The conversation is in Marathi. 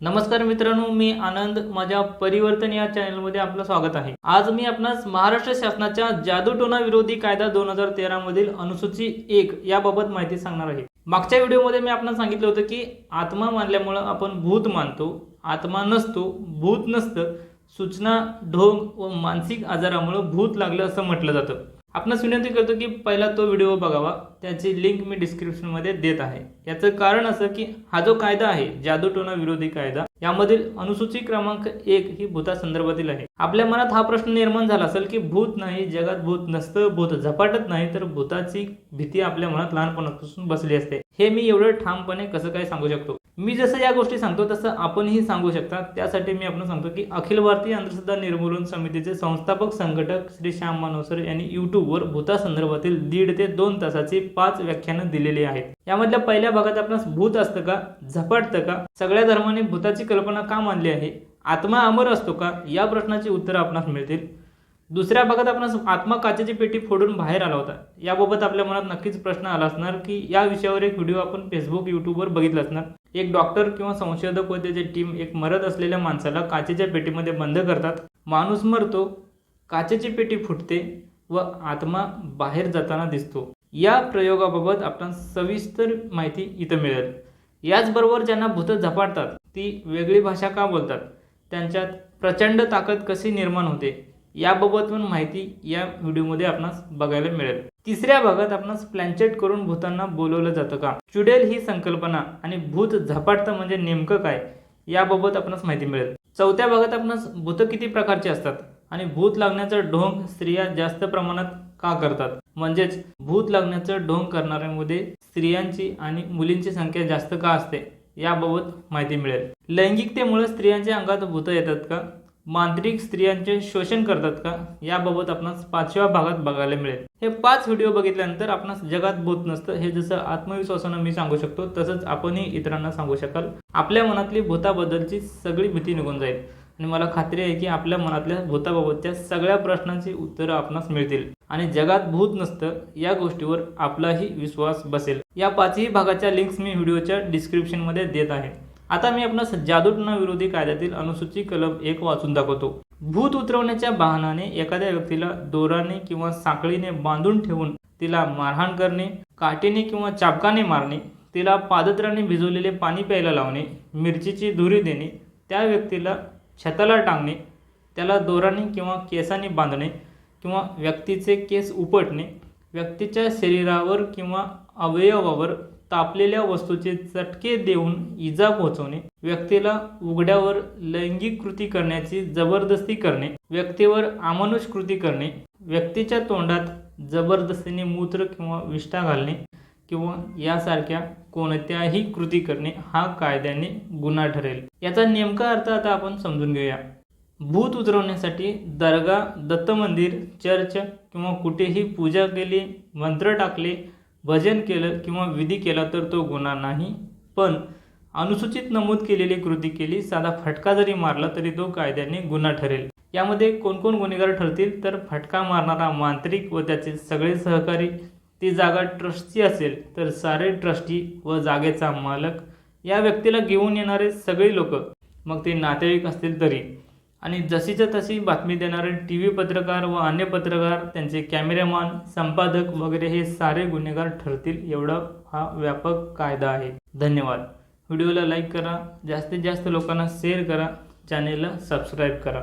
नमस्कार मित्रांनो मी आनंद माझ्या परिवर्तन या चॅनलमध्ये आपलं स्वागत आहे. आज मी आपणास महाराष्ट्र शासनाच्या जादूटोना विरोधी कायदा दोन हजार तेरा मधील अनुसूची एक याबाबत माहिती सांगणार आहे. मागच्या व्हिडिओमध्ये मी आपणास सांगितलं होतं की आत्मा मानल्यामुळं आपण भूत मानतो आत्मा नसतो भूत नसतं सूचना ढोंग व मानसिक आजारामुळं भूत लागलं असं म्हटलं जातं. आपणास विनंती करतो की पहिला तो व्हिडिओ बघावा. त्याची लिंक मी डिस्क्रिप्शनमध्ये देत आहे. याचं कारण असं की हा जो कायदा आहे जादूटोना विरोधी कायदा यामधील अनुसूची क्रमांक एक ही भूता संदर्भातील आहे. आपल्या मनात हा प्रश्न निर्माण झाला असेल की भूत नाही जगात भूत नसतं भूत झपाटत नाही तर भूताची भीती आपल्या मनात लहानपणापासून बसली असते. हे मी एवढं ठामपणे कसं काय सांगू शकतो? मी जसं या गोष्टी सांगतो तसं आपणही सांगू शकता. त्यासाठी मी आपण सांगतो की अखिल भारतीय अंधश्रद्धा निर्मूलन समितीचे संस्थापक संघटक श्री श्याम मानवसर यांनी युट्यूबवर भूतासंदर्भातील दीड ते दोन तासाची पाच व्याख्यानं दिलेली आहेत. यामधल्या पहिल्या भागात आपणास भूत असतं का? झपाटतं का? सगळ्या धर्माने भूताची कल्पना का मानली आहे? आत्मा अमर असतो का? या प्रश्नाची उत्तरं आपणास मिळतील. दुसऱ्या भागात आपण आत्मा काचेची पेटी फोडून बाहेर आला होता. याबाबत आपल्या मनात नक्कीच प्रश्न आला असणार की या विषयावर एक व्हिडिओ आपण फेसबुक युट्यूबवर बघितला असणार. एक डॉक्टर किंवा संशोधक व त्याची टीम एक मरत असलेल्या माणसाला काचेच्या पेटीमध्ये बंद करतात. माणूस मरतो काचेची पेटी फुटते व आत्मा बाहेर जाताना दिसतो. या प्रयोगाबाबत आपण सविस्तर माहिती इथं मिळेल. याचबरोबर ज्यांना भूतं झपाटतात ती वेगळी भाषा का बोलतात? त्यांच्यात प्रचंड ताकद कशी निर्माण होते? याबाबत पण माहिती या व्हिडिओमध्ये आपणास बघायला मिळेल. तिसऱ्या भागात आपणास प्लॅनचेट करून भूतांना बोलवलं जातं का? चुडेल ही संकल्पना आणि भूत झपाटतं म्हणजे नेमकं काय? याबाबत आपणास माहिती मिळेल. चौथ्या भागात आपणास भूतं किती प्रकारची असतात? आणि भूत लागण्याचा ढोंग स्त्रिया जास्त प्रमाणात का करतात? म्हणजेच भूत लागण्याचं ढोंग करणाऱ्यांमध्ये स्त्रियांची आणि मुलींची संख्या जास्त का असते? याबाबत माहिती मिळेल. लैंगिकतेमुळे स्त्रियांच्या अंगात भूतं येतात का? मांत्रिक स्त्रियांचे शोषण करतात का? याबाबत आपणास पाचव्या भागात बघायला मिळेल. हे पाच व्हिडिओ बघितल्यानंतर आपणास जगात भूत नसतं. हे जसं आत्मविश्वासानं मी सांगू शकतो तसंच आपणही इतरांना सांगू शकाल. आपल्या मनातली भूताबद्दलची सगळी भीती निघून जाईल. आणि मला खात्री आहे की आपल्या मनातल्या भूताबाबतच्या सगळ्या प्रश्नांची उत्तरं आपणास मिळतील. आणि जगात भूत नसतं या गोष्टीवर आपलाही विश्वास बसेल. या पाचही भागाच्या लिंक्स मी व्हिडिओच्या डिस्क्रिप्शनमध्ये देत आहे. आता मी आपणास जादूटोना विरोधी कायद्यातील अनुसूची कलम एक वाचून दाखवतो. भूत उतरवण्याच्या बहाणाने एखाद्या व्यक्तीला दोराने किंवा साखळीने बांधून ठेवून तिला मारहाण करणे काठीने किंवा चाबकाने मारणे तिला पादत्राने भिजवलेले पाणी प्यायला लावणे मिरचीची धुरी देणे त्या व्यक्तीला छताला टांगणे त्याला दोराने किंवा केसाने बांधणे किंवा व्यक्तीचे केस उपटणे व्यक्तीच्या शरीरावर किंवा अवयवावर तापलेल्या वस्तूचे चटके देऊन इजा पोहोचवणे व्यक्तीला उघड्यावर लैंगिक कृती करण्याची जबरदस्ती करणे व्यक्तीवर अमानुष कृती करणे व्यक्तीच्या तोंडात जबरदस्तीने मूत्र किंवा विष्ठा घालणे किंवा यासारख्या कोणत्याही कृती करणे हा कायद्याने गुन्हा ठरेल. याचा नेमका अर्थ आता आपण समजून घेऊया. भूत उतरवण्यासाठी दर्गा दत्त मंदिर चर्च किंवा कुठेही पूजा केली मंत्र टाकले भजन केलं किंवा विधी केला तर तो गुन्हा नाही. पण अनुसूचित नमूद केलेली कृती केली साधा फटका जरी मारला तरी तो कायद्याने गुन्हा ठरेल. यामध्ये कोणकोण गुन्हेगार ठरतील? तर फटका मारणारा मांत्रिक व त्याचे सगळे सहकारी. ती जागा ट्रस्टची असेल तर सारे ट्रस्टी व जागेचा मालक. या व्यक्तीला घेऊन येणारे सगळे लोक. मग ते नातेवाईक असतील तरी. आणि जशीच्या तशी बातमी देणारे टी व्ही पत्रकार व अन्य पत्रकार त्यांचे कॅमेरामॅन संपादक वगैरे हे सारे गुन्हेगार ठरतील एवढा हा व्यापक कायदा आहे. धन्यवाद. व्हिडिओला लाईक करा जास्तीत जास्त लोकांना शेअर करा चॅनेलला सबस्क्राईब करा.